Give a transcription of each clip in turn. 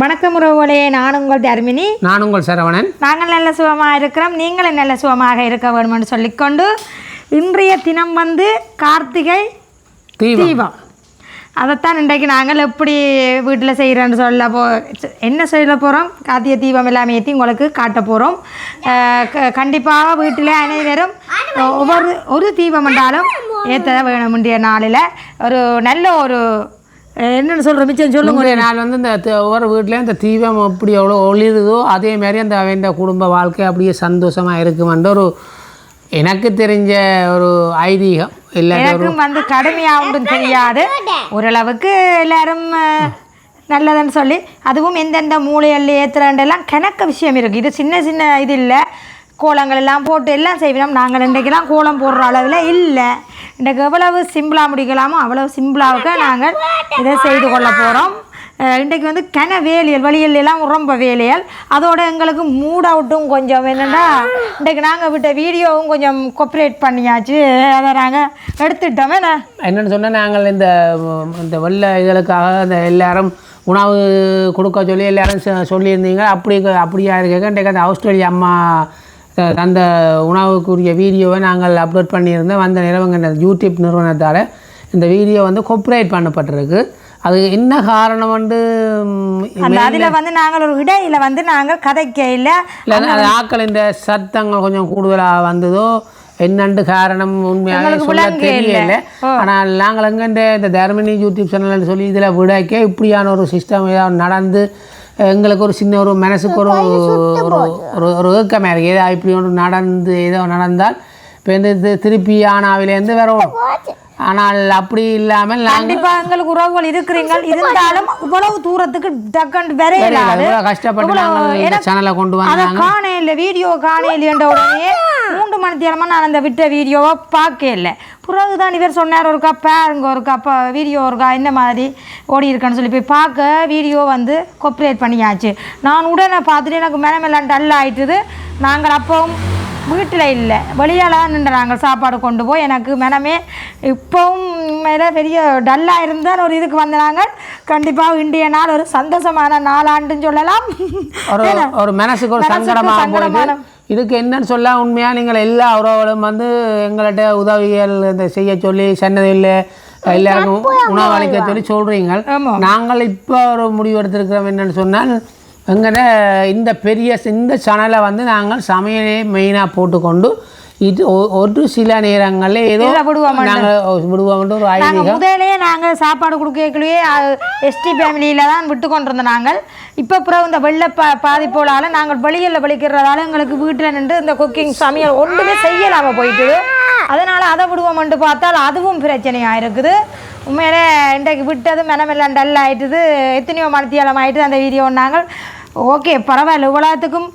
வணக்கம் உறவுகளே நான் உங்கள் தர்மினி. நான் உங்கள் சரவணன். நாங்கள் நல்ல சுகமாக இருக்கிறோம். நீங்களும் நல்ல சுகமாக இருக்க வேணும்னு சொல்லிக்கொண்டு இன்றைய தினம் வந்து கார்த்திகை தீபம். அதைத்தான் இன்றைக்கு நாங்கள் எப்படி வீட்டில் செய்கிறோன்னு சொல்ல போ என்ன சொல்ல போகிறோம்? கார்த்திகை தீபம் எல்லாமே ஏற்றி உங்களுக்கு காட்ட போகிறோம். கண்டிப்பாக வீட்டில் அனைவரும் ஒவ்வொரு ஒரு தீபம் என்றாலும் ஏற்ற வேணுமுண்டிய நாளில் ஒரு நல்ல ஒரு என்னன்னு சொல்கிற மிச்சம் சொல்லுங்க நாள் வந்து இந்த ஒவ்வொரு வீட்லேயும் இந்த தீபம் எப்படி எவ்வளோ ஒளிருதோ அதே மாதிரி அந்த அவன் குடும்ப வாழ்க்கை அப்படியே சந்தோஷமாக இருக்குமென்ற ஒரு எனக்கு தெரிஞ்ச ஒரு ஐதீகம். இல்லை எனக்கும் வந்து கடுமையாகவும் தெரியாது. ஓரளவுக்கு எல்லாரும் நல்லதுன்னு சொல்லி அதுவும் எந்தெந்த மூலையில் ஏற்றுறண்டெல்லாம் கணக்க விஷயம் இருக்குது இது சின்ன சின்ன இது இல்லை. கோலங்கள் எல்லாம் போட்டு எல்லாம் செய்வோம் நாங்கள் இன்றைக்கெல்லாம் கோலம் போடுற அளவில் இல்லை. இன்றைக்கு எவ்வளவு சிம்பிளாக முடிக்கலாமோ அவ்வளவு சிம்பிளாவுக்கு நாங்கள் இதை செய்து கொள்ள போகிறோம் இன்றைக்கு வந்து கன வேலியல் வழியல் எல்லாம் ரொம்ப வேலையல். அதோட எங்களுக்கு மூட் அவுட்டும் கொஞ்சம் என்னென்னா இன்றைக்கு நாங்கள் விட்ட வீடியோவும் கொஞ்சம் கொப்ரேட் பண்ணியாச்சு. அதை நாங்கள் எடுத்துட்டோமே நான் என்னென்னு சொன்னால் நாங்கள் இந்த இந்த வெள்ளை இதழுக்காக இந்த எல்லாரும் உணவு கொடுக்க சொல்லி எல்லாரும் சொல்லியிருந்தீங்க. அப்படி அப்படியா இருக்க இன்றைக்கு அந்த ஆஸ்திரேலியா அம்மா த- தந்த உணவுக்குரிய வீடியோவை நாங்கள் அப்லோட் பண்ணியிருந்தோம். அந்த இந்த யூடியூப் நிறுவனத்தால் இந்த வீடியோ வந்து கொப்ரேட் பண்ணப்பட்டிருக்கு. அது என்ன காரணம் வந்து அந்த அதில் வந்து நாங்கள் ஒரு இடையில வந்து நாங்கள் கதைக்க இல்லை ஆக்கள் இந்த சத்தங்கள் கொஞ்சம் கூடுதலாக வந்ததோ என்னண்டு காரணம் உண்மையாக சொல்ல தெரியல. ஆனால் நாங்கள் எங்கே இந்த தர்மினி யூடியூப் சேனல்னு சொல்லி இதில் விடக்க இப்படியான ஒரு சிஸ்டம் ஏதாவது நடந்து எங்களுக்கு ஒரு சின்ன ஒரு மனசுக்கு ஒரு ஒரு ஒரு ஒரு இருக்குது ஏதோ இப்படி ஒன்று நடந்து ஏதோ நடந்தால் இப்போ இந்த திருப்பி ஆனாவிலேருந்து வரும் ஆனால் அப்படி இல்லாமல் நாங்கள் கண்டிப்பாக எங்களுக்கு உறவுகள் இருக்கிறீங்க இருந்தாலும் இவ்வளவு தூரத்துக்கு டக்குன்னு வரையலாது. கஷ்டப்பட்டு சேனலை கொண்டு அதை வந்தாங்க காண இல்லை வீடியோ காண இல்லைன்ற உடனே மூன்று மணி நேரமாக நான் அந்த விட்ட வீடியோவை பார்க்க இல்லை பிறகுதான் இவர் சொன்னார் ஒருக்கா பாருங்க ஒருக்கா அப்போ வீடியோ ஒருக்கா இந்த மாதிரி ஓடி இருக்கான்னு சொல்லி போய் பார்க்க வீடியோ வந்து கொப்ரேட் பண்ணியாச்சு. நான் உடனே பார்த்துட்டு எனக்கு மேலமெல்லாம் டல் ஆயிட்டுது. நாங்கள் அப்பவும் வீட்டில் இல்லை. வெளியால் நின்று நாங்கள் சாப்பாடு கொண்டு போய் எனக்கு மனமே இப்போவும் மேலே பெரிய டல்லாக இருந்தால் ஒரு இதுக்கு வந்த நாங்கள் கண்டிப்பாக இன்றைய நாள் ஒரு சந்தோஷமான நாளாண்டுன்னு சொல்லலாம். ஒரு ஒரு மனசுக்கு ஒரு சங்கடமாக இதுக்கு என்னன்னு சொல்ல உண்மையாக நீங்கள் எல்லா உறவுகளும் வந்து எங்கள்கிட்ட உதவிகள் இந்த செய்ய சொல்லி சென்னதில்லை எல்லாருக்கும் உணவு அளிக்க சொல்லி சொல்கிறீங்க. நாங்கள் இப்போ ஒரு முடிவு எடுத்திருக்கிறோம் என்னன்னு சொன்னால் எங்கள்கிட்ட இந்த பெரிய இந்த சேனலை வந்து நாங்கள் சமையலே மெயினாக போட்டுக்கொண்டு இது ஒரு சில நேரங்களில் ஏதோ விடுவோம் நாங்கள் விடுவோம்ட்டு ஒரு ஐதீகம். முதலே நாங்கள் சாப்பாடு கொடுக்கலையே எஸ்டி ஃபேமிலியில் தான் விட்டு கொண்டிருந்தோம் நாங்கள். இப்போ அப்புறம் இந்த வெள்ள பா பாதிப்போலால் நாங்கள் வெளியில் வலிக்கிறதால எங்களுக்கு வீட்டில் நின்று இந்த குக்கிங் சமையல் ஒன்றுமே செய்யலாமல் போயிட்டு அதனால் அதை விடுவோம்ட்டு பார்த்தால் அதுவும் பிரச்சனையாக இருக்குது. உண்மையிலே இன்றைக்கு விட்டது மெனமெல்லாம் டல் ஆயிட்டுது. எத்தனையோ மனத்தியாலம் ஆயிட்டு அந்த வீடியோ நாங்கள். ஓகே பரவாயில்ல. இவ்வளோத்துக்கும்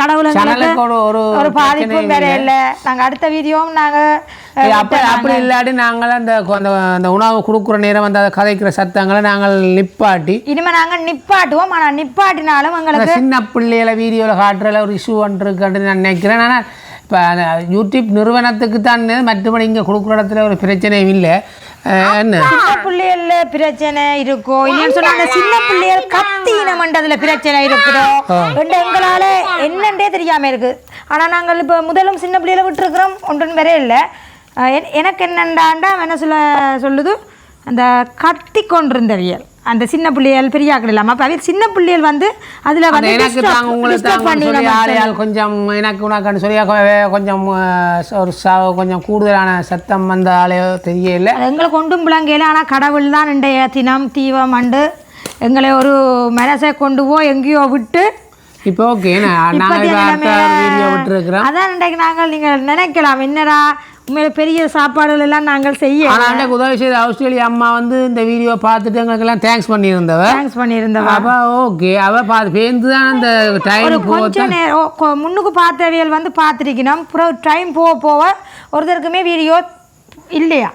கடவுள் எங்களுக்கு சேனலுக்கு ஒரு பாதிப்பும் வேற இல்லை. நாங்கள் அடுத்த வீடியோவும் நாங்கள் அப்படி அப்படி இல்லாட்டி நாங்கள் அந்த அந்த உணவு கொடுக்குற நேரம் வந்து அதை கதைக்கிற சத்தங்களை நாங்கள் நிப்பாட்டி இனிமே நாங்க நிப்பாட்டுவோம். ஆனா நிப்பாட்டினாலும் எங்களுக்கு சின்ன பிள்ளைகளை வீடியோவில் காட்டுறல ஒரு இஷ்யூ இருக்குன்னு நான் நினைக்கிறேன். ஆனால் இப்போ அந்த யூடியூப் நிறுவனத்துக்கு தான் மற்றபடி இங்கே கொடுக்குற இடத்துல ஒரு பிரச்சனையும் இல்லை. சின்ன பிள்ளைகள்ல பிரச்சனை இருக்கும். இல்லைன்னு சொன்னா சின்ன பிள்ளைகள் கத்தி இனமண்டதுல பிரச்சனை இருக்குதோ ரெண்டு எங்களால என்னன்றே தெரியாம இருக்கு. ஆனா நாங்கள் இப்ப முதலும் சின்ன பிள்ளைகளை விட்டுருக்குறோம். ஒன்றும் வேற இல்லை. எனக்கு என்னண்டாண்டா என்ன சொல்ல சொல்லுது? அந்த கத்தி கொண்டிருந்தவியல் அந்த சின்ன பிள்ளைகள் பெரியாக்கள் இல்லாமல் அப்போ சின்ன பிள்ளைகள் வந்து அதில் அந்த வந்து எனக்கு தாங்க உங்களுக்கு கொஞ்சம் எனக்கு உனக்குன்னு சொல்லி கொ- கொஞ்சம் ஒரு கொஞ்சம் கூடுதலான சத்தம் வந்த ஆளே தெரியல. எங்களுக்கு ஒன்றும் விளங்கல. ஆனால் கடவுள் தான் இன்றைய தினம் தீபம் அண்டு எங்களை ஒரு மனசை கொண்டு போய் எங்கேயோ விட்டு இப்போ ஓகே நாங்கள் அதான் இன்றைக்கு நாங்கள் நீங்கள் நினைக்கலாம். என்னடா உண்மையில பெரிய சாப்பாடுகள் எல்லாம் நாங்கள் செய்ய ஆனால் உதவி செய்த ஆஸ்திரேலியா அம்மா வந்து இந்த வீடியோ பார்த்துட்டு எங்களுக்கெல்லாம் தேங்க்ஸ் பண்ணியிருந்தவ. தேங்க்ஸ் பண்ணியிருந்தவா? அப்போ ஓகே அவள் பார்த்து பேருந்து தான் அந்த டைம் போ கொஞ்ச நேரம் முன்னுக்கு பார்த்தவியல் வந்து பார்த்துருக்கணும். அப்புறம் டைம் போக போக ஒருத்தருக்குமே வீடியோ இல்லையா?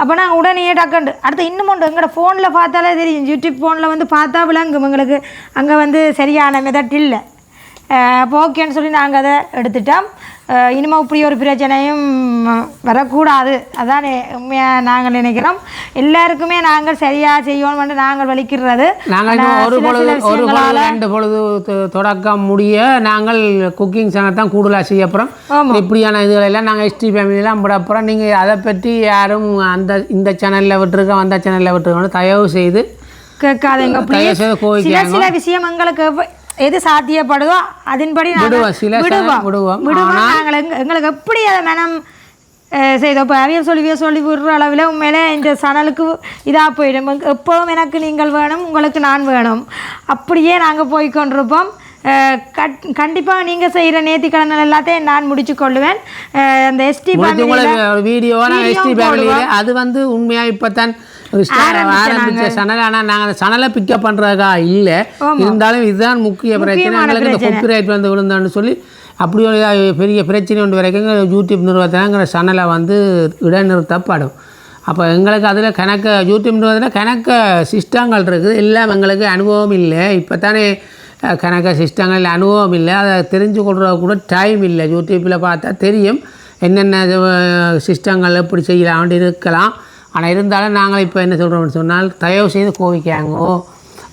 அப்போ நாங்கள் உடனே டக்குண்டு அடுத்து இன்னும் ஒன்று எங்களோட ஃபோனில் பார்த்தாலே தெரியும். யூடியூப் ஃபோனில் வந்து பார்த்தா விளங்கும் எங்களுக்கு. அங்கே வந்து சரியான மெதட் இல்லை. அப்போ ஓகேன்னு சொல்லி நாங்கள் அதை எடுத்துட்டோம். அஹ், இனிமே இப்படி ஒரு பிரச்சனையும் வரக்கூடாது. அதான் உண்மையாக நாங்கள் நினைக்கிறோம். எல்லாருக்குமே நாங்கள் சரியாக செய்யணும்னு நாங்கள் வலிக்கிறது. நாங்கள் ஒரு பொழுது ஒரு பொழுது ரெண்டு பொழுது தொடக்கம் முடிய நாங்கள் குக்கிங் சேனல் தான் கூடுதலாக செய்ய அப்புறம் இப்படியான இதுகளெல்லாம் நாங்கள் எஸ்டி ஃபேமிலியெல்லாம் போட அப்புறம் நீங்கள் அதை பற்றி யாரும் அந்த இந்த சேனலில் விட்டுருக்கோம் அந்த சேனலில் விட்டுருக்கோம் தயவு செய்து கேட்காதீங்க சில சில விஷயம் எங்களுக்கு எது சாத்தியப்படுதோ அதன்படி விடுவோம் விடுவோம். விடுவோம். நாங்கள் எங்க- எங்களுக்கு எப்படி அதை மனம் செய்தோம்? இப்போ அவிய சொல்லிவிய சொல்லி விடுற அளவில் உண்மையிலே இந்த சனலுக்கு இதாக போயிடும். எப்போவும் எனக்கு நீங்கள் வேணும் உங்களுக்கு நான் வேணும். அப்படியே நாங்கள் போய் கொண்டிருப்போம். கட் கண்டிப்பாக நீங்கள் செய்கிற நேர்த்திக்கடன்கள் எல்லாத்தையும் நான் முடிச்சு கொள்ளுவேன். அந்த எஸ்டி எஸ்டி வீடியோ ஃபேமிலியில் அது வந்து உண்மையாக இப்போ தான் ஆரம்பிச்ச சனல் ஆனால் நாங்கள் அந்த சனலை பிக்கப் இல்லை. இருந்தாலும் இதுதான் முக்கிய பிரச்சனை. எங்களுக்கு இந்த காப்பிரைட் வந்து விழுந்தான்னு சொல்லி அப்படி ஒரு பெரிய பிரச்சனை ஒன்று வரைக்கும் யூடியூப் நிறுவனத்தினாங்கிற சனலை வந்து இடைநிறுத்தப்படும். அப்போ எங்களுக்கு அதில் கணக்க யூடியூப் நிறுவனத்தில் கணக்க சிஸ்டங்கள் இருக்குது. எல்லாம் எங்களுக்கு அனுபவம் இல்லை. இப்போ தானே கணக்க சிஸ்டங்கள் அனுபவம் இல்லை. அதை தெரிஞ்சு கொள்றது கூட டைம் இல்லை. யூடியூப்பில் பார்த்தா தெரியும். என்னென்ன சிஸ்டங்கள் எப்படி செய்யலாம்னு இருக்கலாம். ஆனால் இருந்தாலும் நாங்கள் இப்போ என்ன சொல்கிறோம்னு சொன்னால் தயவு செய்து கோவிக்காங்கோ.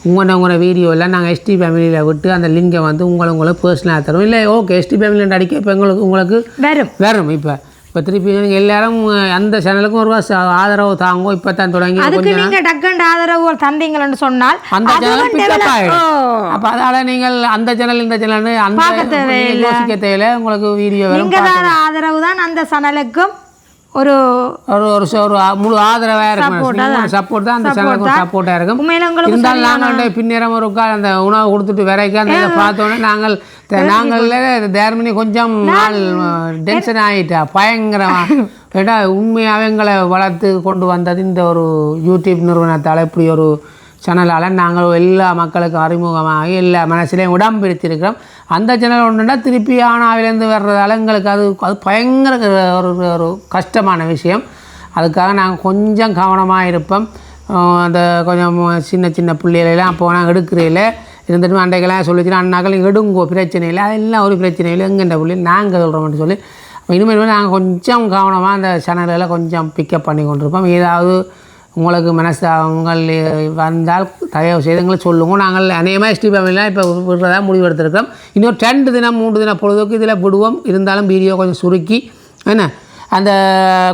உங்களோட உங்களோட வீடியோ எல்லாம் நாங்கள் எஸ்டி ஃபேமிலியில் விட்டு அந்த லிங்கை வந்து உங்களை உங்களுக்கு பர்சனலாக தரும் இல்லை ஓகே எஸ்டி ஃபேமிலியில் அடிக்க இப்போ எங்களுக்கு உங்களுக்கு வரும். வரும் இப்போ. இப்போ திருப்பி நீங்கள் எல்லாரும் அந்த சேனலுக்கும் ஒரு ஆதரவு தாங்கோ. இப்போ தான் தொடங்கி அதுக்கு நீங்க டக்கண்ட் ஆதரவு தந்தீங்கன்னு சொன்னால் அந்த சேனல் பிக்கப் ஆகிடும். அப்போ அதனால் நீங்கள் அந்த சேனல் இந்த சேனல் அந்த நீங்கள் யோசிக்க தேவையில்லை. உங்களுக்கு வீடியோ வரும் ஆதரவு தான் அந்த சனலுக்கும் ஒரு ஒரு ஒரு ஒரு முழு ஆதரவாக இருக்கும் சப்போர்ட் தான் அந்த சேனலுக்கு சப்போர்ட்டாக இருக்கும். இருந்தாலும் நாங்கள் பின்னேரம் ஒரு உட்கார் அந்த உணவு கொடுத்துட்டு வரைக்கும் அந்த பார்த்தோன்னே நாங்கள் நாங்கள் தேர்மணி கொஞ்சம் நாள் டென்ஷன் ஆகிட்டா பயங்கரமா. ஏட்டா உண்மையாகவே எங்களை வளர்த்து கொண்டு வந்தது இந்த ஒரு யூடியூப் நிறுவனத்தால் இப்படி ஒரு சேனலால் நாங்கள் எல்லா மக்களுக்கும் அறிமுகமாகி எல்லா மனசிலையும் இடம் பிடித்திருக்கிறோம் அந்த சேனல் ஒன்றுனா திருப்பி ஆனாவிலேருந்து வர்றதால எங்களுக்கு அது அது பயங்கர ஒரு ஒரு கஷ்டமான விஷயம். அதுக்காக நாங்கள் கொஞ்சம் கவனமாக இருப்போம். அந்த கொஞ்சம் சின்ன சின்ன பிள்ளைகளெல்லாம் போனால் எடுக்கிறதில்ல இருந்துட்டு அன்றைக்கெல்லாம் சொல்லிச்சுன்னா அண்ணாக்கள் எடுங்கோ பிரச்சனை இல்லை. அதெல்லாம் ஒரு பிரச்சனை இல்லை. எங்கெண்ட பிள்ளை நாங்கள் சொல்கிறோம்னு சொல்லி. இனிமேல் நாங்கள் கொஞ்சம் கவனமாக அந்த சேனலெல்லாம் கொஞ்சம் பிக்கப் பண்ணி கொண்டிருப்போம். ஏதாவது உங்களுக்கு மனசாங்கள் வந்தால் தயவு செய்து எங்களை சொல்லுங்க. நாங்கள் அநேகமாக எஸ்டி ஃபேமிலிலாம் இப்போ விடுறதா முடிவெடுத்திருக்கிறோம். இன்னொரு ரெண்டு தினம் மூன்று தினம் பொழுதுக்கு இதில் விடுவோம். இருந்தாலும் வீடியோ கொஞ்சம் சுருக்கி என்ன? அந்த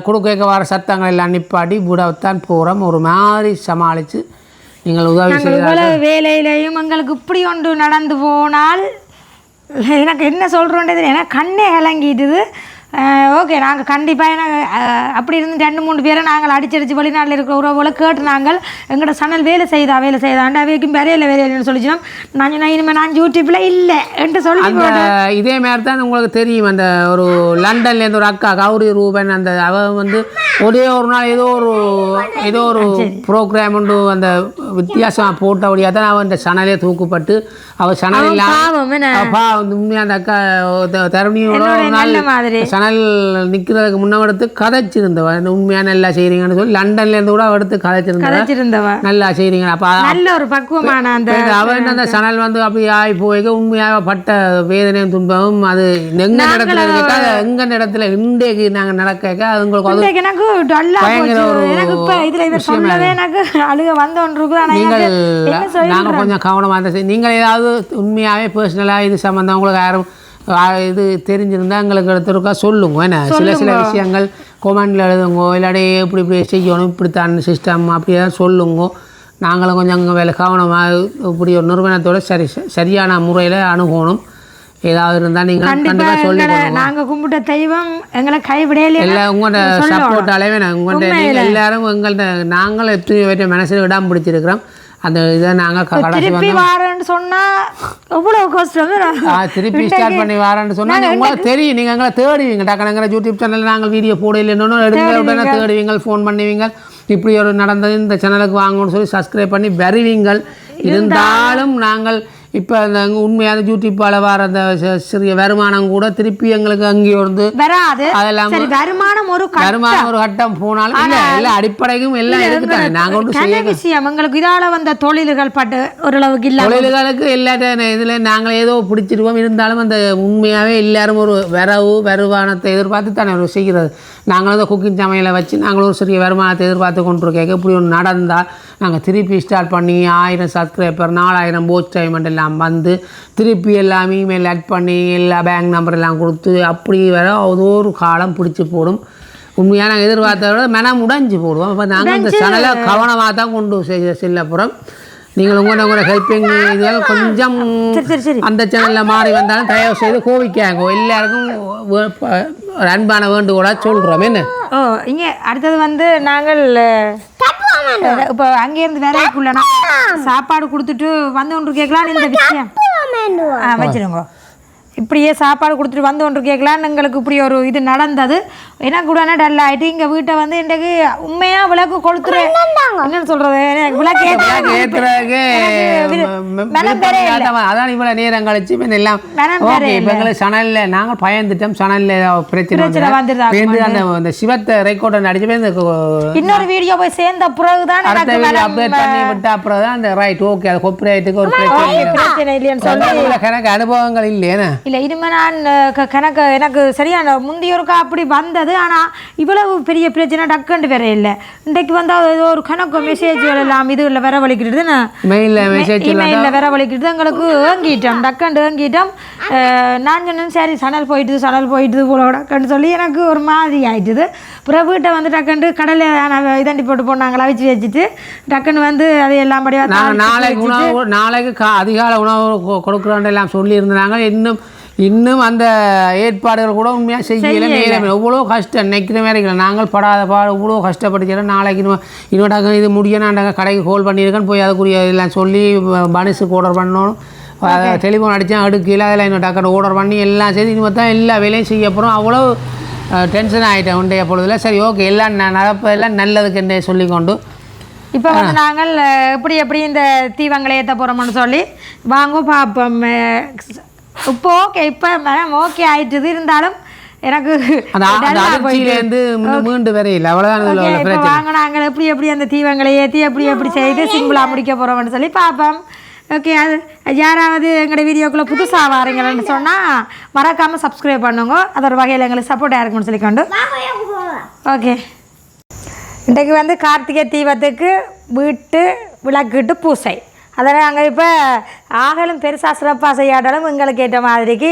குடுக்க வர சத்தங்கள் எல்லாம் நிப்பாட்டி விடத்தான் போகிறோம் ஒரு மாதிரி சமாளித்து நீங்கள் உதவி செய்ய வேலையிலையும் எங்களுக்கு இப்படி ஒன்று நடந்து போனால் எனக்கு என்ன சொல்கிறோன்றது எனக்கு கண்ணே கலங்கிட்டுது ஓகே நாங்கள் கண்டிப்பாக எனக்கு அஹ், அப்படி இருந்து ரெண்டு மூணு பேரை நாங்கள் அடிச்சடிச்சு வெளிநாட்டில் இருக்கிற உறவுகளை கேட்டு நாங்கள் எங்களோட சனல் வேலை செய்தா வேலை செய்தாண்டு அவைக்கும் வரையில வேலையில்னு சொல்லிச்சோம் நான் நான் இனிமேல் நான் யூடியூப்பில் இல்லை என்று சொல்லி இதே மாதிரி தான் உங்களுக்கு தெரியும். அந்த ஒரு லண்டன்லேருந்து ஒரு அக்கா கௌரி ரூபன் அந்த அவ வந்து ஒரே ஒரு நாள் ஏதோ ஒரு ஏதோ ஒரு ப்ரோக்ராம் அந்த வித்தியாசமாக போட்டபடியாக தான் அவன் அந்த சனலே தூக்கப்பட்டு அவள் சனல் இல்லாமல் பாவம் உண்மையாக அந்த அக்கா தருணியோட ஒரு நாள் மாதிரி. சனல் நிற்கிறதுக்கு முன்ன எடுத்து கதைச்சிருந்தவ. உண்மையாக நல்லா செய்கிறீங்கன்னு சொல்லி லண்டன்லேருந்து கூட எடுத்து கதைச்சிருந்தவ. நல்லா செய்கிறீங்க அப்போ நல்ல ஒரு பக்குவமான அந்த அவன் அந்த சணல் வந்து அப்படி ஆகி போய்க்க உண்மையாக பட்ட வேதனையும் துன்பமும் அது எங்க இடத்துல இருக்கா? எங்க இடத்துல இன்றைக்கு நாங்கள் நடக்க அது உங்களுக்கு எனக்கு பயங்கர ஒரு நீங்கள் நாங்கள் கொஞ்சம் கவனமாக இருந்தால் நீங்கள் ஏதாவது உண்மையாகவே பர்சனலாக இது சம்மந்தம் உங்களுக்கு யாரும் இது தெரிஞ்சிருந்தா எங்களுக்கு எடுத்துருக்கா சொல்லுங்க என்ன? சில சில விஷயங்கள் கொமெண்டில் எழுதுங்க இல்லாட்டி இப்படி இப்படி செய்யணும் இப்படித்தான் சிஸ்டம் அப்படியே சொல்லுங்க. நாங்களும் கொஞ்சம் அங்கே வேலை கவனமாக இப்படி ஒரு நிறுவனத்தோட சரி சரியான முறையில் அணுகணும். ஏதாவது இருந்தால் நீங்கள் கண்டிப்பாக சொல்லி எங்களை நாங்க கும்பிட்ட தெய்வம் எங்களை கைவிடையில எல்லாம் உங்களோட சப்போர்ட் அளவே நான் உங்கள்கிட்ட நீங்கள் எல்லாரும் எங்கள்கிட்ட நாங்களும் எத்தனை பேர்ட்ட மனசில் இடம் பிடிச்சிருக்கிறோம். அந்த இதை நாங்கள் திருப்பி வாரேன்னு சொன்னா எவ்வளவு கஷ்டம் ஆ, திருப்பி ஸ்டார்ட் பண்ணி வரேன்னு சொன்னாங்க உங்களுக்கு தெரியும். நீங்கள் எங்களை தேடுவீங்க. டக்குனுங்கிற யூடியூப் சேனலில் நாங்கள் வீடியோ போடலைன்னு எடுங்க உடனே தேடுவீங்க ஃபோன் பண்ணுவீங்க. இப்படி ஒரு நடந்தது இந்த சேனலுக்கு வாங்கணும்னு சொல்லி சப்ஸ்கிரைப் பண்ணி வருவீங்கள் இருந்தாலும் நாங்கள் இப்போ அந்த உண்மையான யூடியூப்பால் வர அந்த சிறிய வருமானம் கூட திருப்பி எங்களுக்கு அங்கே வந்து வராது. அதெல்லாம் வருமானம் ஒரு வருமானம் ஒரு கட்டம் போனாலும் இல்லை எல்லா அடிப்படையும் எல்லாம் இருக்குது தானே நாங்கள் ஒன்றும் கன செய்ய விஷயம் எங்களுக்கு இதால வந்த தொழில்கள் பட்டு ஓரளவுக்கு இல்ல தொழில்களுக்கு எல்லா இதில் நாங்கள் ஏதோ பிடிச்சிருவோம். இருந்தாலும் அந்த உண்மையாகவே எல்லாரும் ஒரு வரவு வருமானத்தை எதிர்பார்த்து தானே ஒரு செய்கிறது. நாங்களும் அந்த குக்கிங் சமையலை வச்சு நாங்களும் ஒரு சிறிய வருமானத்தை எதிர்பார்த்து கொண்டிருக்கேன் இப்படி ஒன்று நடந்தால் நாங்கள் திருப்பி ஸ்டார்ட் பண்ணி ஆயிரம் சப்ஸ்கிரைபர் நாலாயிரம் போஸ்ட் டைமண்ட் எல்லாம் வந்து திருப்பி எல்லாம் இமெயில் ஆட் பண்ணி எல்லா பேங்க் நம்பர் எல்லாம் கொடுத்து அப்படி வர ஏதோ ஒரு காலம் பிடிச்சி போடும். உண்மையாக நாங்கள் எதிர்பார்த்தத விட மனம் உடைஞ்சு போடுவோம் அப்போ நாங்கள் இந்த சேனலை கவனமாக தான் கொண்டு செல்ல செல்ல போகிறோம் நீங்கள் உங்களோட உங்களோட ஹெல்ப்பிங் இதெல்லாம் கொஞ்சம் அந்த சேனலில் மாறி வந்தாலும் தயவு செய்து கோவிக்காங்க எல்லாருக்கும் ஒரு அன்பான வேண்டுகோளாக சொல்கிறோம் என்ன? ஓ இங்க அடுத்தது வந்து நாங்கள் இப்போ அங்கேருந்து வேலைக்குள்ள நான் சாப்பாடு கொடுத்துட்டு வந்து ஒன்று கேட்கலான்னு இந்த விஷயம். ஆ வச்சிருங்க. இப்படியே சாப்பாடு கொடுத்துட்டு வந்து ஒன்று கேட்கலான்னு எங்களுக்கு இப்படி ஒரு இது நடந்தது. எனக்கு கூட டல் ஆகிட்டு இங்கே வீட்டை வந்து இன்றைக்கு உண்மையாக விளக்கு கொளுத்துறேன் என்னன்னு சொல்கிறது எனக்கு விளக்கு. அதான் இவ்வளோ நேரம் கழிச்சு எல்லாம் ஓகே இப்போ எங்களுக்கு சணலில் நாங்கள் பயந்துட்டோம். சணலில் பிரச்சனை பிரச்சனை வந்துருதா? வந்து அந்த அந்த சிவத்தை ரெக்கார்டை நடிச்சு இன்னொரு வீடியோ போய் சேர்ந்த பிறகு தான் அடுத்த வீடியோ அப்டேட் பண்ணி விட்ட அப்புறம் தான் அந்த ரைட் ஓகே அது கொப்பிரைட்டுக்கு ஒரு பிரச்சனை இல்லை பிரச்சனை இல்லைன்னு சொல்லி எனக்கு அனுபவங்கள் இல்லையேண்ணே இல்லை இனிமே நான் கணக்கு எனக்கு சரியான முந்தையோருக்கா அப்படி வந்தது. ஆனால் இவ்வளவு பெரிய பிரச்சனை டக்குண்டு வேற இல்லை. இன்றைக்கு வந்து ஏதோ ஒரு கணக்கு மெசேஜ்கள் எல்லாம் இது இல்லை வர வலிக்கிறது நான் மெயிலில் மெசேஜ் இமெயிலில் வர வலிக்கிறது எங்களுக்கு ஏங்கிட்டோம் டக்குண்டு ஏங்கிட்டோம். நான் சொன்னேன் சரி சணல் போயிட்டுது சணல் போயிட்டுது போல டக்குன்னு சொல்லி எனக்கு ஒரு மாதிரி ஆயிட்டுது. அப்புறம் வீட்டை வந்து டக்குண்டு கடலில் இதண்டி போட்டு போனாங்களா வச்சு வச்சுட்டு டக்குன்னு வந்து அது எல்லாம் படியாக நாளைக்கு உணவு நாளைக்கு கா அதிகாலை உணவு கொடுக்குறோன்னு எல்லாம் சொல்லியிருந்தாங்க. இன்னும் இன்னும் அந்த ஏற்பாடுகள் கூட உண்மையாக செய்யலை நேரம் எவ்வளோ கஷ்டம். நிற்கிற மாதிரி நாங்கள் படாத பாடு இவ்வளோ கஷ்டப்பட்டு நாளைக்கு இன்னும் இன்னொட்டாக்க இது முடிய நாங்கள் கடைக்கு கோல் பண்ணியிருக்கேன் போய் அதுக்குரிய எல்லாம் சொல்லி பனிஸுக்கு ஆர்டர் பண்ணணும். டெலிஃபோன் அடித்தேன் அடுக்கல அதில் இன்னும் டக்குனு ஆர்டர் பண்ணி எல்லாம் செய்து இனிமேல் தான் எல்லா வேலையும் செய்ய போகிறோம் அவ்வளோ டென்ஷன் ஆகிட்டேன் உண்டைய பொழுதுல. சரி ஓகே. எல்லாம் ந- நடப்பதெல்லாம் நல்லதுக்கு என்று சொல்லிக்கொண்டு. இப்போ வந்து நாங்கள் எப்படி எப்படி இந்த தீவங்களை ஏற்ற போகிறோம்னு சொல்லி வாங்க பார்ப்போம் இப்போ ஓகே இப்போ மேம் ஓகே ஆயிட்டுது இருந்தாலும் எனக்கு மீண்டு வரையில் அவ்வளோதான் வாங்க நாங்கள் எப்படி எப்படி அந்த தீவங்களை ஏற்றி எப்படி எப்படி செய்து சிம்பிளாக முடிக்க போகிறோம்னு சொல்லி பார்ப்போம். ஓகே அது யாராவது எங்களோட வீடியோக்குள்ளே புதுசாக வாரீங்கன்னு சொன்னால் மறக்காமல் சப்ஸ்கிரைப் பண்ணுங்க. அது ஒரு வகையில் எங்களுக்கு சப்போர்ட்டாக இருக்கும்னு சொல்லிக்கொண்டு ஓகே இன்றைக்கு வந்து கார்த்திகை தீபத்துக்கு வீட்டு விளக்கிட்டு பூசை. அதில் நாங்கள் இப்போ ஆகலும் பெருசாக சிறப்பாக செய்யாட்டாலும் எங்களுக்கு ஏற்ற மாதிரிக்கு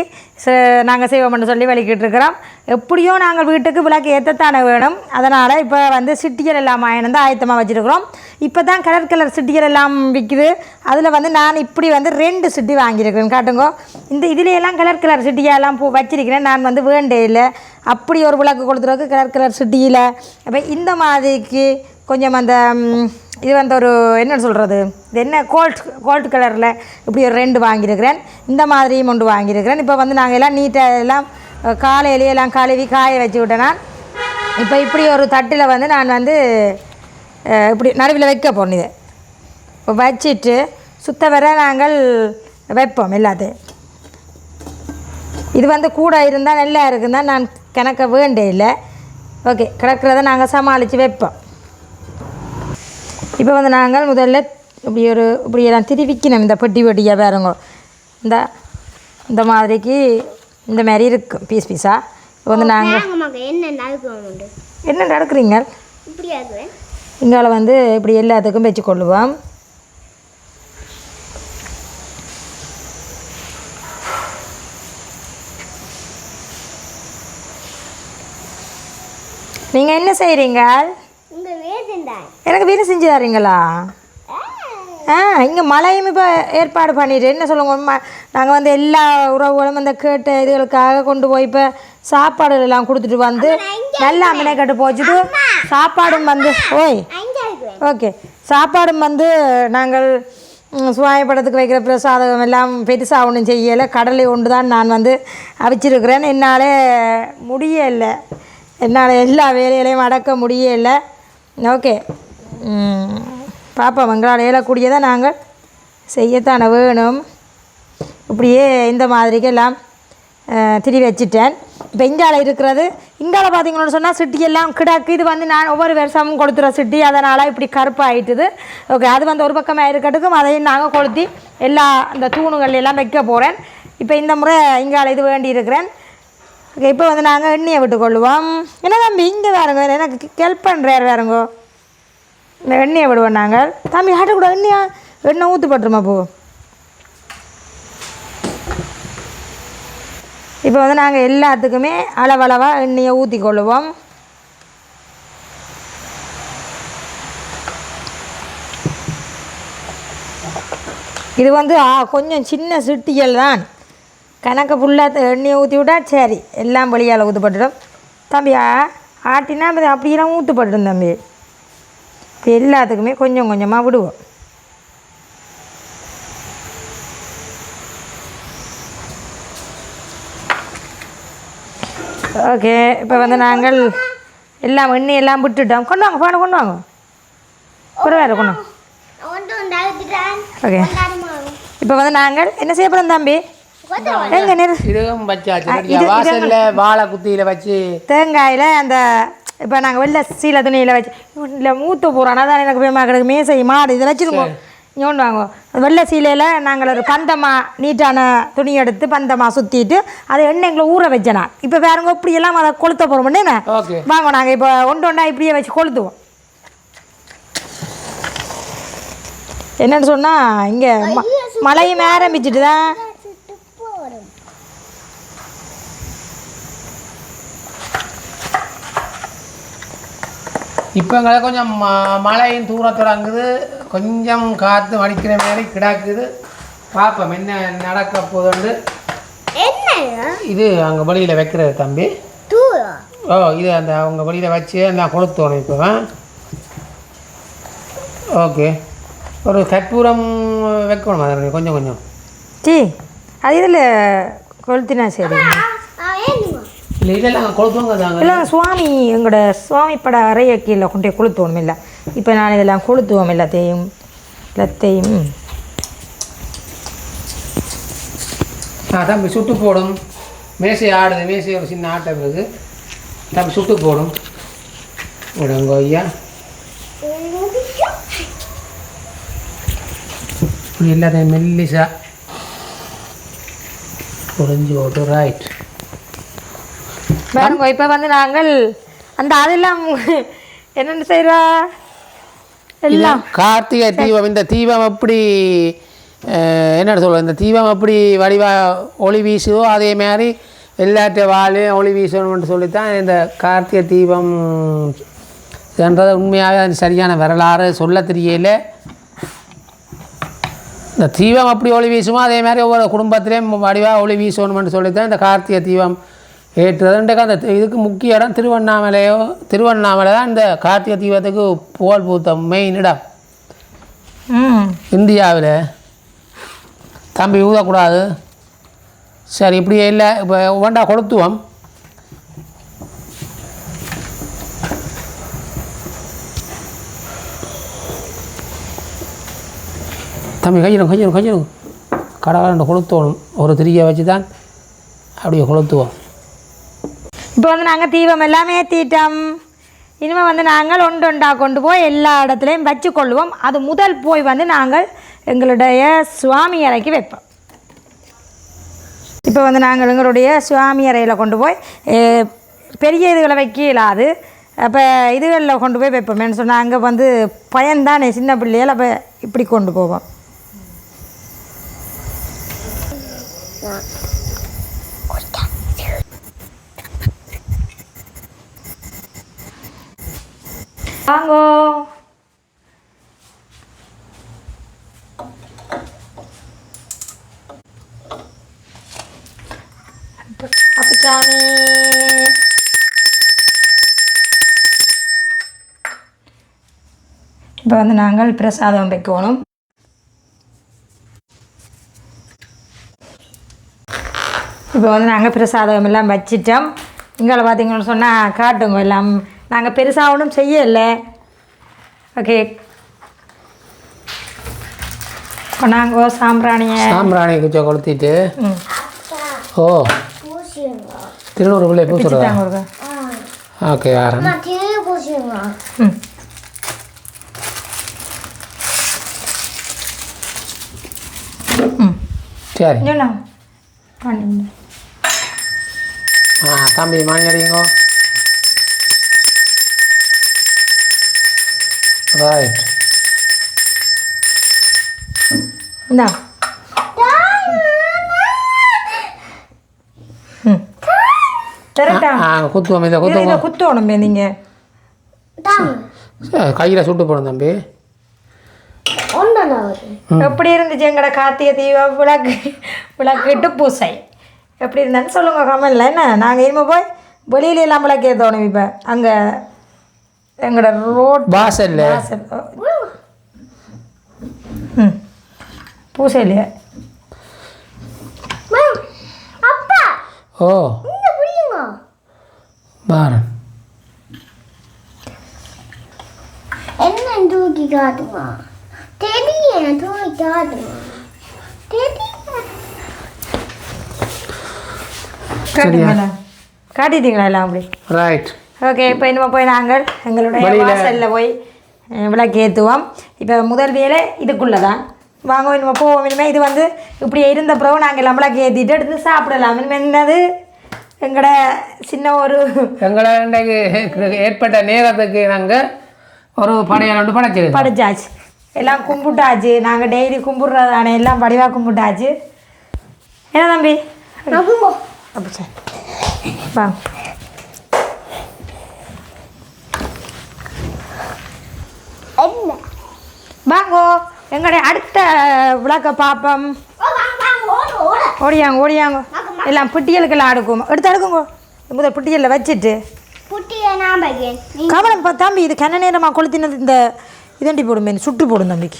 நாங்கள் செய்வோம்னு சொல்லி வலிக்கிட்டு இருக்கிறோம் எப்படியோ நாங்கள் வீட்டுக்கு விளக்கு ஏற்றத்தானே வேணும். அதனால் இப்போ வந்து சிட்டிகள் எல்லாம் வந்து ஆயத்தமாக வச்சுருக்கிறோம். இப்போ தான் கலர் கலர் சிட்டிகள் எல்லாம் விற்குது அதில் வந்து நான் இப்படி வந்து ரெண்டு சிட்டி வாங்கியிருக்கிறேன் காட்டுங்கோ. இந்த இதுல கலர் கலர் சிட்டியெல்லாம் பூ வச்சிருக்கிறேன். நான் வந்து வேண்டே இல்லை. அப்படி ஒரு விளக்கு கொடுத்துருக்கு கலர் கலர் சிட்டியில் அப்போ இந்த மாதிரிக்கு கொஞ்சம் அந்த இது வந்து ஒரு என்ன சொல்கிறது இது என்ன கோல்ட் கோல்ட் கலரில் இப்படி ஒரு ரெண்டு வாங்கியிருக்கிறேன். இந்த மாதிரியும் ஒன்று வாங்கியிருக்கிறேன். இப்போ வந்து நாங்கள் எல்லாம் நீட்டாக எல்லாம் காலையிலேயே எல்லாம் கழுவி காய வச்சு விட்டேன் நான். இப்போ இப்படி ஒரு தட்டில் வந்து நான் வந்து இப்படி நடுவில் வைக்க போன இதை. இப்போ வச்சுட்டு சுத்த வர நாங்கள் வைப்போம் எல்லாத்தையும். இது வந்து கூட இருந்தால் நல்லா இருக்குன்னு தான் நான் கணக்க வேண்டே இல்லை. ஓகே கிடக்கிறத நாங்கள் சமாளித்து வைப்போம். இப்போ வந்து நாங்கள் முதல்ல இப்படி ஒரு இப்படி எல்லாம் திருவிக்கணும். இந்த பெட்டி பெட்டியாக பாருங்க. இந்த இந்த மாதிரிக்கு இந்த மாதிரி இருக்கும் பீஸ் பீஸாக இப்போ வந்து நாங்கள் என்ன நடக்கிறீங்க இங்கால வந்து இப்படி எல்லாத்துக்கும் வச்சு கொள்ளுவோம். நீங்கள் என்ன செய்கிறீங்க எனக்கு வீடு செஞ்சு தரீங்களா ஆ இங்கே மழையும் இப்போ ஏற்பாடு பண்ணிட்டு என்ன சொல்லுங்க ம நாங்கள் வந்து எல்லா உறவுகளும் அந்த கேட்ட இதுகளுக்காக கொண்டு போய் இப்போ சாப்பாடு எல்லாம் கொடுத்துட்டு வந்து நல்லா மினைக்கட்டு போச்சுட்டு சாப்பாடும் வந்து ஓய். ஓகே. சாப்பாடும் வந்து நாங்கள் சுவாயப்படத்துக்கு வைக்கிற பிரசாதம் எல்லாம் பெருசாக ஒன்றும் செய்யலை. கடலை ஒன்று தான் நான் வந்து அவிச்சிருக்கிறேன். என்னால் முடியலை. என்னால் எல்லா வேலைகளையும் அடக்க முடியலை. ஓகே. பாப்பா பார்ப்போம் எங்களால் இயலக்கூடியதை நாங்கள் செய்யத்தானே வேணும். இப்படியே இந்த மாதிரிக்கெல்லாம் திரி வச்சுட்டேன். இப்போ இங்கால இருக்கிறது இங்கால பார்த்தீங்கன்னு சொன்னால் சிட்டியெல்லாம் கிடக்கு. இது வந்து நான் ஒவ்வொரு வருஷமும் கொடுத்துற சிட்டி. அதனால் இப்படி கருப்பாகிட்டுது ஓகே அது வந்து ஒரு பக்கமாக இருக்கட்டுக்கும் அதையும் நாங்கள் கொளுத்தி எல்லா அந்த தூணுகள் எல்லாம் வைக்க போகிறேன் இப்போ இந்த முறை இங்கால இது வேண்டி இருக்கிறேன் ஓகே இப்போ வந்து நாங்கள் எண்ணெயை விட்டுக்கொள்ளுவோம். என்ன தம்பி இங்கே வேறுங்க எனக்கு ஹெல்ப் பண்ணுறாரு வேறுங்கோ இந்த எண்ணெயை விடுவோம் நாங்கள் தம்பி ஆட்டக்கூடாது கூட எண்ணெயா? எண்ணெய் ஊற்றுப்பட்டுருமா போ. இப்போ வந்து நாங்கள் எல்லாத்துக்குமே அளவளவாக எண்ணெயை ஊற்றி கொள்ளுவோம் இது வந்து ஆ, கொஞ்சம் சின்ன சிட்டிகள் தான். கணக்கு ஃபுல்லாக எண்ணெயை ஊற்றி விட்டா சரி எல்லாம் வழியால் ஊற்றப்பட்டுடும் தம்பி ஆட்டினா அப்படியெல்லாம் ஊற்றப்பட்டுடும் தம்பி. இப்போ எல்லாத்துக்குமே கொஞ்சம் கொஞ்சமாக விடுவோம். ஓகே இப்போ வந்து நாங்கள் எல்லாம் எண்ணெய் எல்லாம் விட்டுட்டோம். கொண்டு வாங்க போன கொண்டு வாங்க. பரவாயில்ல கொண்டு வாங்க. ஓகே. இப்போ வந்து நாங்கள் என்ன செய்ய போகிறோம் தம்பி? எங்க இதுவும் வச்சாச்சு? வாசல்ல வாழை குத்தியில வச்சு. தேங்காயில் அந்த இப்போ நாங்கள் வெள்ளை சீலை துணியில் வச்சு இல்லை மூத்த போகிறோம் அதான் எனக்கு பயமாக கிடக்கு. மேசை மாடு இதில் வச்சுருங்க இங்கே கொண்டு வாங்க. வெள்ளை சீலையில் நாங்கள் ஒரு பந்தமாக நீட்டான துணி எடுத்து பந்தமாக சுற்றிட்டு அதை எண்ணெய்களை ஊற வச்சேனா இப்போ வேறுங்க இப்படியெல்லாம் அதை கொளுத்த போகிறோம் என்ன? ஓகே. வாங்க நாங்கள் இப்போ ஒன்று ஒன்றா இப்படியே வச்சு கொளுத்துவோம். என்னன்னு சொன்னால் இங்கே ம மழையும் ஆரம்பிச்சிட்டு தான் சுட்டு போடும் இப்போ எங்களுக்கு கொஞ்சம் ம- மழையும் தூர தொடங்குது கொஞ்சம் காற்று வடிக்கிற மாதிரி கிடக்குது. பார்ப்போம் என்ன நடக்க போகுதுண்டு என்ன இது அங்கே வழியில் வைக்கிறது தம்பி. தூரம் ஓ இது அந்த அவங்க வழியில் வச்சு நான் கொளுத்தோணும் இப்போ ஓகே. ஒரு கற்பூரம் வைக்கணும் அதில் கொஞ்சம் கொஞ்சம். டி அது இதில் கொளுத்தினா சரி? இல்லை சுவாமி எங்களோட சுவாமி பட அறைய கீழே கொண்டு கொளுத்துவோம் இல்லை. இப்போ நான் இதெல்லாம் கொளுத்துவோம் எல்லாத்தையும் எல்லாத்தையும். தம்பி சுட்டு போடும். மேசை ஆடுது மேசை ஒரு சின்ன ஆட்டம் இருக்குது தம்பி சுட்டு போடும். விடுங்க ஐயா. எல்லாத்தையும் மெல்லிசா புரிஞ்சு போட்டு ரைட் பாருங்க இப்போ வந்து நாங்கள் அந்த அதெல்லாம் என்னென்ன செய்கிறா எல்லாம். கார்த்திகை தீபம் இந்த தீபம் எப்படி என்ன சொல்ல இந்த தீபம் எப்படி வடிவா ஒளி வீசுதோ அதே மாதிரி எல்லாற்ற வாழையும் ஒளி வீசணும்னு சொல்லித்தான் இந்த கார்த்திகை தீபம் என்றது உண்மையாக அது சரியான வரலாறு சொல்ல தெரியல. இந்த தீபம் அப்படி ஒளி வீசுமோ அதே மாதிரி ஒவ்வொரு குடும்பத்திலையும் வடிவாக ஒளி வீசணும்னு சொல்லித்தான் இந்த கார்த்திகை தீபம் ஏற்றுறதுன்றக்கு அந்த இதுக்கு முக்கிய இடம் திருவண்ணாமலையோ திருவண்ணாமலை தான் இந்த கார்த்திகை தீபத்துக்கு புகழ் பூத்த மெயின் இடம். இந்தியாவில். தம்பி ஊதக்கூடாது. சரி இப்படியே இல்லை. இப்போ வேண்டா கொளுத்துவோம். தம்பி கையிடும் கையிடும் கையிடும் கடவுள் கொளுத்தணும். ஒரு திரியை வச்சு தான் அப்படியே கொளுத்துவோம். இப்போ வந்து நாங்கள் தீபம் எல்லாமே ஏற்றிட்டோம் இனிமேல் வந்து நாங்கள் ஒன்று ஒன்றா கொண்டு போய் எல்லா இடத்துலையும் வச்சு கொள்வோம் அது முதல் போய் வந்து நாங்கள் எங்களுடைய சுவாமி அறைக்கு வைப்போம். இப்போ வந்து நாங்கள் எங்களுடைய சுவாமி அறையில் கொண்டு போய் பெரிய இதுகளை வைக்கலாது அப்போ இதுகளில் கொண்டு போய் வைப்போமேன்னு சொன்னால் அங்கே வந்து பயன்தானே சின்ன பிள்ளைகள் அப்போ இப்படி கொண்டு போவோம். வாங்கோ அப்பச்சாமி இப்போ வந்து நாங்கள் பிரசாதம் வைக்கணும். இப்போ வந்து நாங்கள் பிரசாதம் எல்லாம் வச்சிட்டோம். இங்கே பார்த்தீங்கன்னு சொன்னால் காட்டுங்க எல்லாம். நாங்கள் பெருசாக ஒன்றும் செய்யலை. ஓகே நாங்கள் சாம்பிராணியை சாம்பிராணி குச்சை கொளுத்திட்டு. ஓ. திருநூறு பிள்ளை ஒரு ஓகே யாரும் ம். சரி. ஆ தம்பி மணி அடிங்கோ ரைட் இந்தா ம் தரட்டா ஆ குத்துவோம் இதை இதை குத்துவோம் குத்தோணும் நீங்கள் கையில் சுட்டு போடும் தம்பி. எப்படி இருந்துச்சு எங்கட கார்த்திகை தீபம் விளக்கு விளக்கிட்டு பூசை. எப்படி இருந்தான்னு சொல்லுங்க கமெண்ட்ல. என்ன நாங்கள் இனிமே போய் வெளியில எல்லாம் விளக்கே தோணும் இப்போ. அங்கே எங்களோட ரோட் வாசல்ல. வாசல். ம். பூசையிலையே. அப்பா. ஓ. பாரன் என்ன தூக்கி காட்டுமா தெரியல. தூக்கி காட்டுமா தெரியல காட்டிட்டீங்களா எல்லாம் அப்படி? ரைட் ஓகே இப்போ இனிமே போய் நாங்கள் எங்களுடைய. வாசலில் போய் அஹ், விளக்கு ஏற்றுவோம் இப்போ முதல் வேலை இதுக்குள்ளே தான் வாங்க இனிமே போவோம். இனிமேல் இது வந்து இப்படி இருந்த பிறகு நாங்கள் எல்லாம் விளக்கு ஏற்றிட்டு எடுத்து சாப்பிடலாம். இனிமேல் என்னது? எங்களோட சின்ன ஒரு எங்களை இன்றைக்கு ஏற்பட்ட நேரத்துக்கு நாங்கள் ஒரு படையல் ஒன்று படைச்சிருக்கோம். படிச்சாச்சு. எல்லாம் கும்பிட்டாச்சு. நாங்கள் டெய்லி கும்பிட்றதானே எல்லாம் படிவாக கும்பிட்டாச்சு. என்ன தம்பி? அப்படி சரி. வாங்க. வாங்கோ எங்களுடைய அடுத்த விளக்க ஓடு ஓடியாங்க ஓடியாங்க. எல்லாம் பிட்டியலுக்கெல்லாம் அடுக்கும் எடுத்து அடுக்குங்க. முதல் பிட்டியலில் வச்சுட்டு. பா தம்பி இது கண்ண நேரமாக கொளுத்தினது இந்த இதண்டி போடும் சுட்டு போடும் தம்பிக்கு.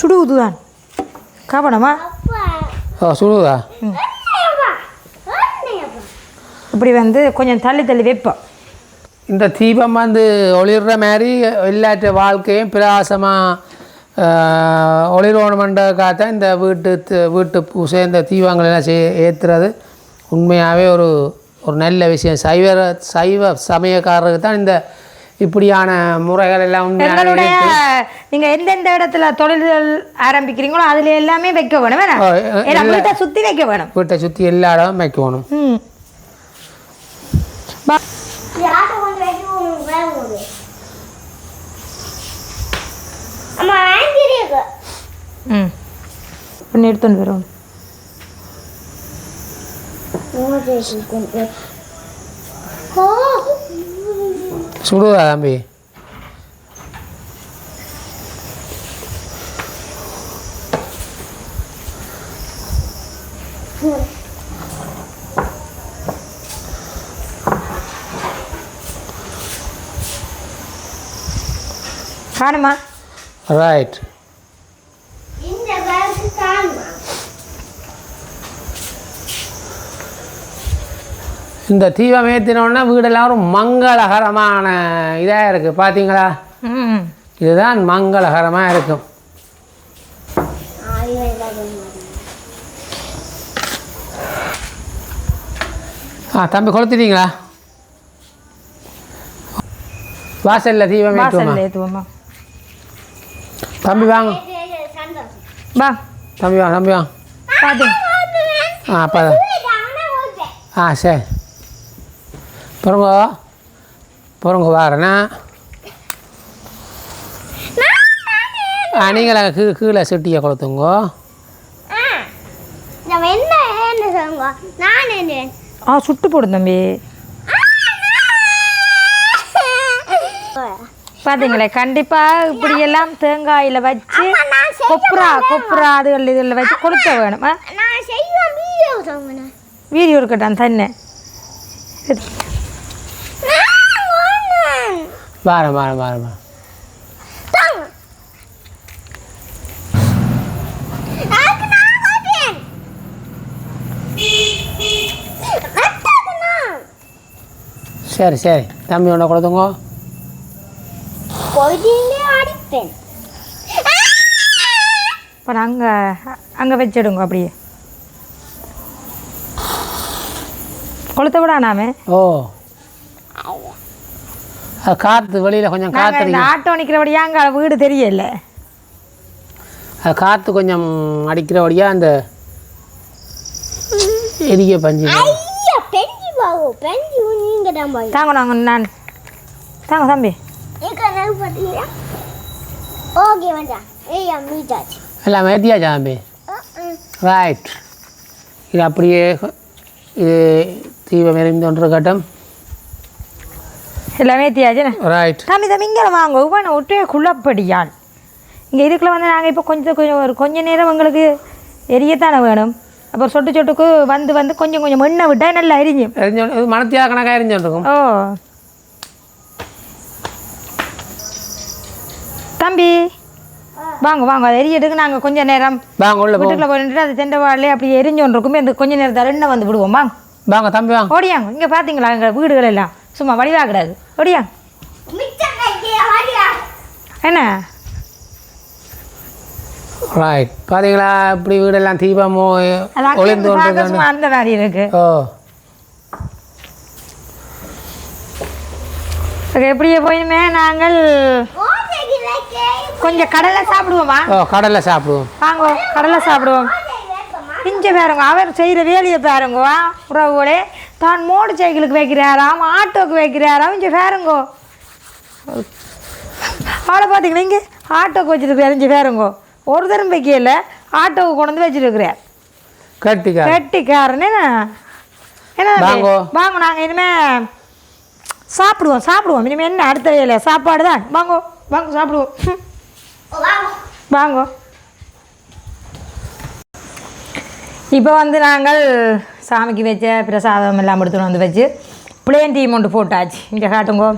சுடுவுதுதான் கவனமா ஓ என்னப்பா இப்படி வந்து கொஞ்சம் தள்ளி தள்ளி வைப்போம். இந்த தீபம் வந்து ஒளிர்ற மாதிரி எல்லாற்ற வாழ்க்கையும் பிரகாசமாக ஒளிர்வணுமென்றக்காக தான் இந்த வீட்டு வீட்டு பூசை இந்த தீபங்கள் எல்லாம் செய் ஏற்றுறது உண்மையாகவே ஒரு ஒரு நல்ல விஷயம். சைவ சைவ சமயக்காரருக்கு தான் இந்த இப்படியான முறைகள் எல்லாம் எங்களுடைய நீங்க எந்தெந்த இடத்துல தொழில்கள் ஆரம்பிக்கிறீங்களோ அதுல எல்லாமே வைக்க வேணும் வேணாம் வீட்டை சுத்தி வைக்க வேணும். வீட்டை சுற்றி எல்லா இடமும் வைக்க வேற ஒரு. அம்மா ஆங்கிரியாக ம். பண்ணி வரும். ஓ. சுடுதா தம்பி? காணுமா? ரைட் இந்த தீபம் ஏற்றினோன்னா வீடெல்லாம் ஒரு மங்களகரமான இதாக இருக்குது பார்த்தீங்களா இதுதான் மங்களகரமாக இருக்கும். ஆ தம்பி கொளுத்திட்டீங்களா? வாசலில் தீபம் ஏற்றுவோமா தம்பி வாங்க வா தம்பி வாங்க தம்பி வாங்க பாத்து ஆ அப்போ ஆ சரி பொறுங்க பொறுங்க வாரேண்ணா ஆ நீங்களே கீ கீழே செட்டியை கொளுத்துங்கோ ஆ சுட்டு போடும் தம்பி பார்த்தீங்களே கண்டிப்பாக இப்படியெல்லாம் தேங்காயில் வச்சு கொப்புரா கொப்புரா அதுகள் இதில் வச்சு கொளுத்த வேணும். ஆ? நான் செய்வேன் வீடியோ இருக்கட்டும் தண்ணே. வாரேன் வாரேன் வாரேன் வாரேன். சரி சரி. தம்பி ஒன்று கொடுத்துங்கோ அடிப்பேன். அப்புறம் அங்கே அங்கே வச்சிடுங்க அப்படியே. கொளுத்த விடானாமே ஓ. அது காற்று வெளியில் கொஞ்சம் காற்று ஆட்டோ நிற்கிறபடியா அங்கே வீடு தெரியல. அது காற்று கொஞ்சம் அடிக்கிறபடியாக அந்த எரிய பஞ்சு. ஐயா பெஞ்சி பாவு பெஞ்சி நீங்க தான் பாய் தாங்க நாங்கள் நான் தாங்க தம்பி. நான் எல்லாம் ஏற்றியா சாம்பி ரைட் இது அப்படியே இது தீபம் எரிந்து ஒன்று கட்டம் எல்லாமே தியாச்சுண்ணே ரைட் தம்பி தம்பி இங்கே வாங்க. உவன் ஒட்டே குள்ளப்படியான் இங்கே இதுக்குள்ள வந்து நாங்கள் இப்போ கொஞ்சம் கொஞ்சம் ஒரு கொஞ்ச நேரம் உங்களுக்கு எரியத்தானே வேணும். அப்புறம் சொட்டு சொட்டுக்கு வந்து வந்து கொஞ்சம் கொஞ்சம் எண்ணெய் விட்டால் நல்லா எரிஞ்சும் எரிஞ்சு இது மனத்தியா கணக்காக எரிஞ்சுருக்கும் ஓ. தம்பி. வாங்க வாங்க. அது எரியட்டுக்கு நாங்கள் கொஞ்ச நேரம் வாங்க உள்ள வீட்டுக்குள்ள போயிட்டு அது தெண்டை வாழலே அப்படி எரிஞ்சு இருக்குமே இந்த கொஞ்ச நேரத்தில் எண்ணெய் வந்து விடுவோம். வாங்க. வாங்க தம்பி வாங்க. ஓடியாங்க. இங்கே பார்த்தீங்களா எங்கள் வீடுகள் எல்லாம்? சும்மா வடிவா கிடாது ஓடியாங்க. என்ன? ரைட் பார்த்தீங்களா இப்படி வீடெல்லாம் தீபமோ ஒளிந்து அந்த மாதிரி இருக்கு. ஓ. எப்படியே போயுமே நாங்கள் கொஞ்சம் கடலை சாப்பிடுவோமா ஓ கடலை சாப்பிடுவோம். வாங்க கடலை சாப்பிடுவோம். இங்கே பாருங்க அவர் செய்கிற வேலையை பாருங்க உறவுகளே. தான் மோடு சைக்கிளுக்கு வைக்கிறாராம் ஆட்டோக்கு வைக்கிறாராம் இங்கே பாருங்கோ. அவளை பார்த்தீங்களா இங்கே? ஆட்டோக்கு வச்சுருக்கிறார் இங்கே பாருங்கோ. ஒரு தரம் வைக்கல ஆட்டோவுக்கு கொண்டு வந்து வச்சுருக்கிறார். கட்டிக்கா கட்டிக்காரன் என்ன? வாங்கோ. நாங்கள் இனிமே சாப்பிடுவோம் சாப்பிடுவோம். இனிமேல் என்ன அடுத்த வேலை சாப்பாடு தான் வாங்கோ வாங்க சாப்பிடுவோம். வாங்க. வாங்கோ இப்போ வந்து நாங்கள் சாமிக்கு வச்ச பிரசாதம் எல்லாம் எடுத்துன்னு வந்து வச்சு பிளேன் டீம் ஒன்று போட்டாச்சு. இங்கே காட்டுங்கோ.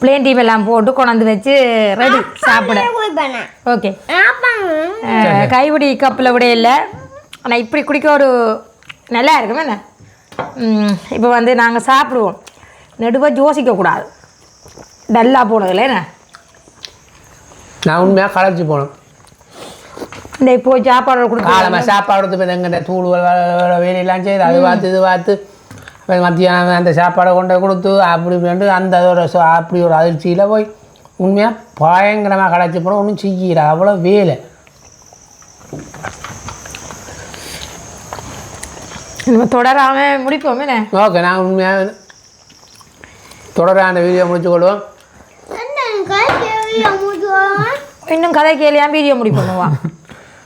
பிளேன் டீம் எல்லாம் போட்டு கொண்டாந்து வச்சு ரெடி சாப்பிட. ஓகே கைப்பிடி கப்பில் விட இல்லை. ஆனால் இப்படி குடிக்க ஒரு நல்லா இருக்கும் என்ன? இப்போ வந்து நாங்கள் சாப்பிடுவோம். நடுவாக யோசிக்கக்கூடாது டல்லாக போனதில்ல என்ன? நான் உண்மையாக களைச்சி போனோம். இந்த இப்போ சாப்பாடு கொடுத்து காலமாக சாப்பாடு எடுத்து போய் எங்கிட்ட தூள் வேலையெல்லாம் செய்து அது பார்த்து இது பார்த்து. மத்தியானம் அந்த சாப்பாடை கொண்டு கொடுத்து அப்படி இப்படின்ட்டு அந்த ஒரு அப்படி ஒரு அதிர்ச்சியில் போய் உண்மையாக பயங்கரமாக களைச்சி போனோம். ஒன்றும் செய்யல. அவ்வளோ வேலை. நம்ம தொடராமல் முடிப்போம் ஓகே நான் உண்மையாக தொடர அந்த வீடியோ முடிச்சு கொள்வோம் இன்னும் கதை கேளியா? வீடியோ முடிப்போம்வா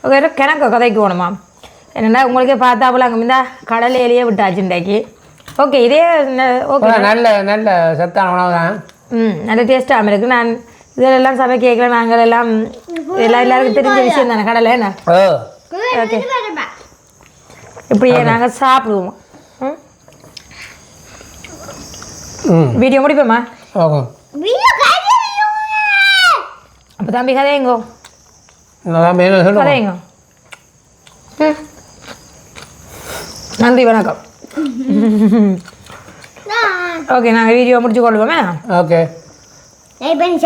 வேறு கிணக்கு கதைக்கு போகணுமா என்னென்னா உங்களுக்கே பார்த்தாப்புல அங்கே இருந்தா கடல் ஏலியே விட்டாச்சு இன்றைக்கு. ஓகே இதே ஓகே. நல்ல நல்ல சத்தான உணவு தான் ம் நல்ல டேஸ்ட்டாக இருக்குது நான் இதெல்லாம் சமைக்க கேட்கல. நாங்கள் எல்லாம் எல்லாம் எல்லாருக்கும் தெரிஞ்ச விஷயம் தானே கடலை என்ன? ஓகே. இப்படியே நாங்கள் சாப்பிடுவோம். ம்? ம். வீடியோ முடிப்போமா? ஓகே. அப்போ தம்பி கதையுங்கோ நான் மேலும் சொல்லுவோம் கதையுங்க ம் நன்றி வணக்கம் ஓகே நாங்கள் வீடியோ முடிச்சு கொள்வோமே ஓகே பண்ணி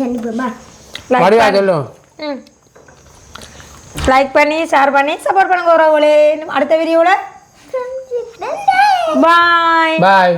சந்திப்போமா லைக் ம் லைக் பண்ணி ஷேர் பண்ணி சப்போர்ட் பண்ணுங்க உறவுகளே அடுத்த வீடியோவில் பாய் பாய்